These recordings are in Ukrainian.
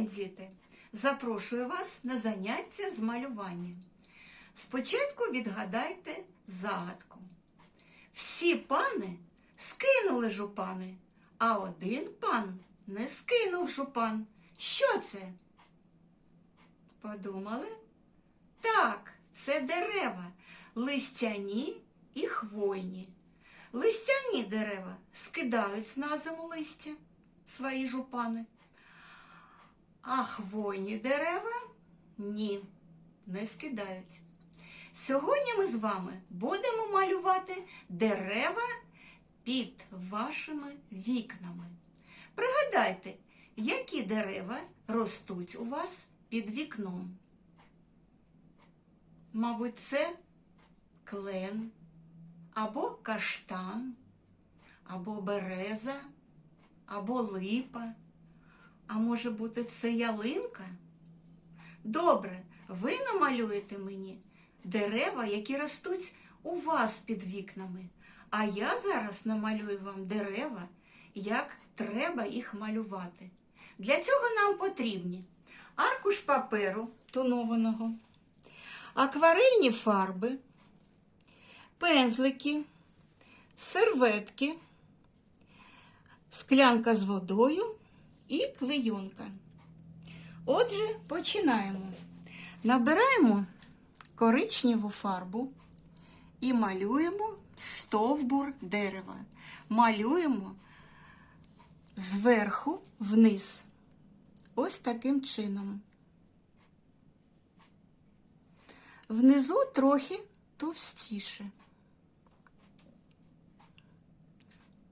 діти! Запрошую вас на заняття з малювання. Спочатку відгадайте загадку. Всі пани скинули жупани, а один пан не скинув жупан. Що це? Подумали? Так, це дерева, листяні і хвойні. Листяні дерева скидають на зиму листя свої жупани. А хвойні дерева ні, не скидають. Сьогодні ми з вами будемо малювати дерева під вашими вікнами. Пригадайте, які дерева ростуть у вас під вікном. Мабуть, це клен, або каштан, або береза, або липа. А може бути, це ялинка? Добре, ви намалюєте мені дерева, які ростуть у вас під вікнами. А я зараз намалюю вам дерева, як треба їх малювати. Для цього нам потрібні аркуш паперу тонованого, акварельні фарби, пензлики, серветки, склянка з водою і клейонка. Отже, починаємо. Набираємо коричневу фарбу і малюємо стовбур дерева. Малюємо зверху вниз. Ось таким чином. Внизу трохи товстіше,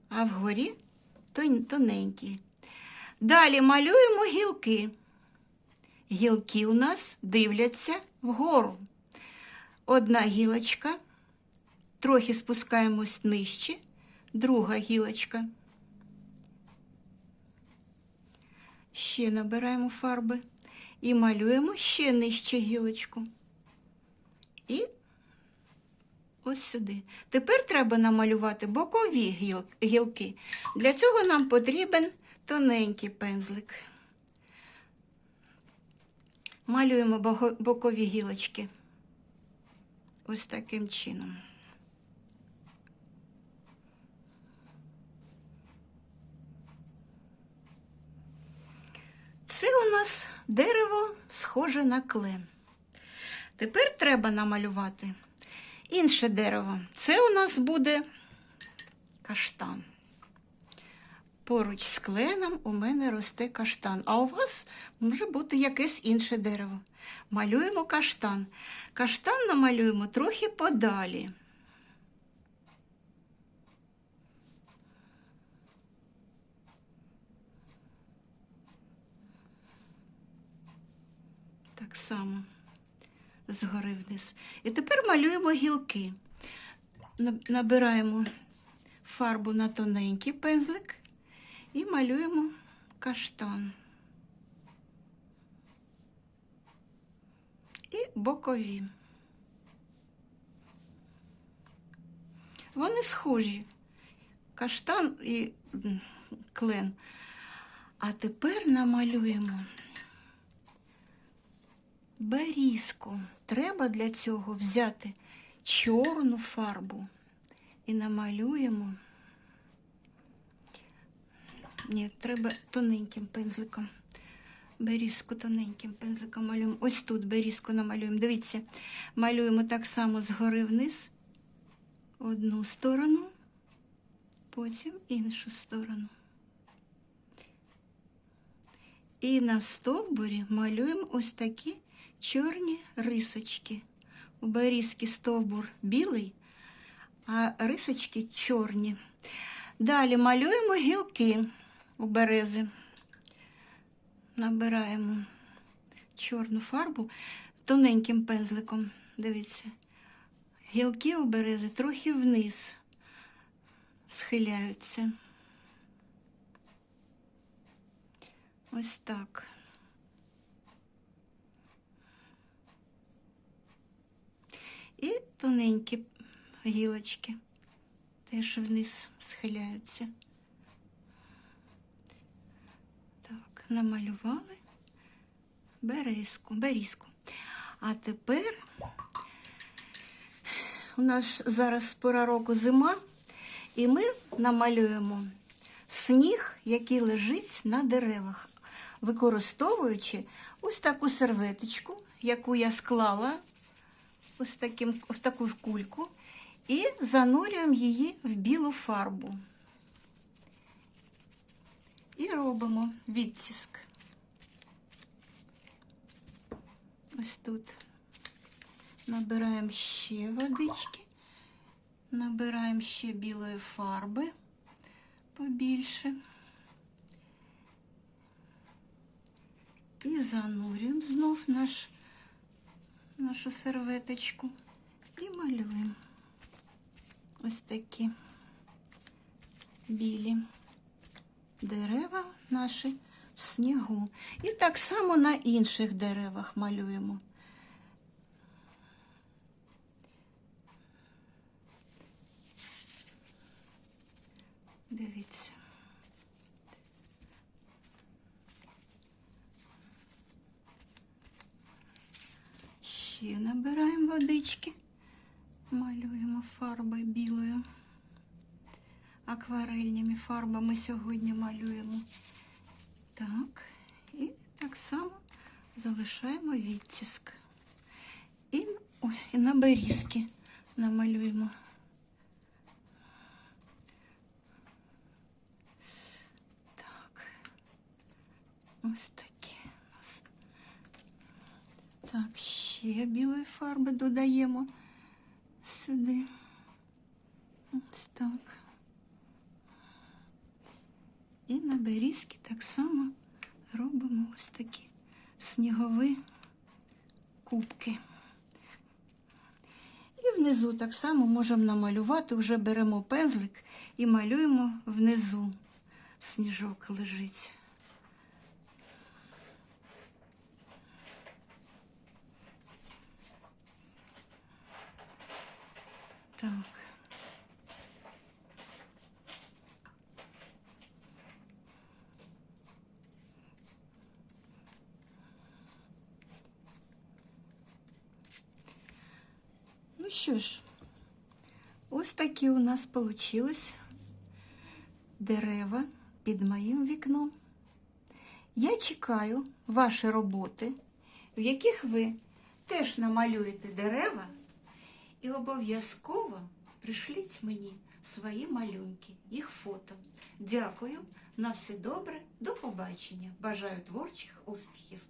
а вгорі тон- тоненькі. Далі малюємо гілки. Гілки у нас дивляться вгору. Одна гілочка, трохи спускаємось нижче, друга гілочка. Ще набираємо фарби і малюємо ще нижче гілочку. І ось сюди. Тепер треба намалювати бокові гілки. Для цього нам потрібен тоненький пензлик. Малюємо бокові гілочки. Ось таким чином. Це у нас дерево схоже на клен. Тепер треба намалювати інше дерево. Це у нас буде каштан. Поруч з кленом у мене росте каштан, а у вас може бути якесь інше дерево. Малюємо каштан. Каштан намалюємо трохи подалі. Так само згори вниз. І тепер малюємо гілки. Набираємо фарбу на тоненький пензлик і малюємо каштан. І бокові. Вони схожі. Каштан і клен. А тепер намалюємо берізку. Треба для цього взяти чорну фарбу і намалюємо. Ні, треба тоненьким пензликом. Берізку тоненьким пензликом малюємо. Ось тут берізку намалюємо. Дивіться, малюємо так само згори вниз одну сторону, потім іншу сторону. І на стовбурі малюємо ось такі чорні рисочки. У берізки стовбур білий, а рисочки чорні. Далі малюємо гілки у берези. Набираємо чорну фарбу тоненьким пензликом. Дивіться, гілки у берези трохи вниз схиляються. Ось так. І тоненькі гілочки теж вниз схиляються. Так, намалювали. березку, берізку. А тепер у нас зараз пора року зима, і ми намалюємо сніг, який лежить на деревах, використовуючи ось таку серветочку, яку я склала ось таким, в таку кульку, і занурюємо її в білу фарбу. І робимо відтиск. Ось тут. Набираємо ще водички, набираємо ще білої фарби побільше. І занурюємо знов наш, нашу серветочку. І малюємо. Ось такі білі дерева наші в снігу. І так само на інших деревах малюємо. Дивіться. Ще набираємо водички, малюємо фарби білою. Акварельними фарбами сьогодні малюємо. Так, і так само залишаємо відтиск. І, і на берізки намалюємо. Так, ось такі у нас. Так, ще білої фарби додаємо сюди. Ось так. І на берізки так само робимо ось такі снігові кубки. І внизу так само можемо намалювати, вже беремо пензлик і малюємо внизу. Сніжок лежить. Так. Ну що ж, ось такі у нас получились дерева під моїм вікном. Я чекаю ваші роботи, в яких ви теж намалюєте дерева і обов'язково пришліть мені свої малюнки, їх фото. Дякую, на все добре, до побачення. Бажаю творчих успіхів!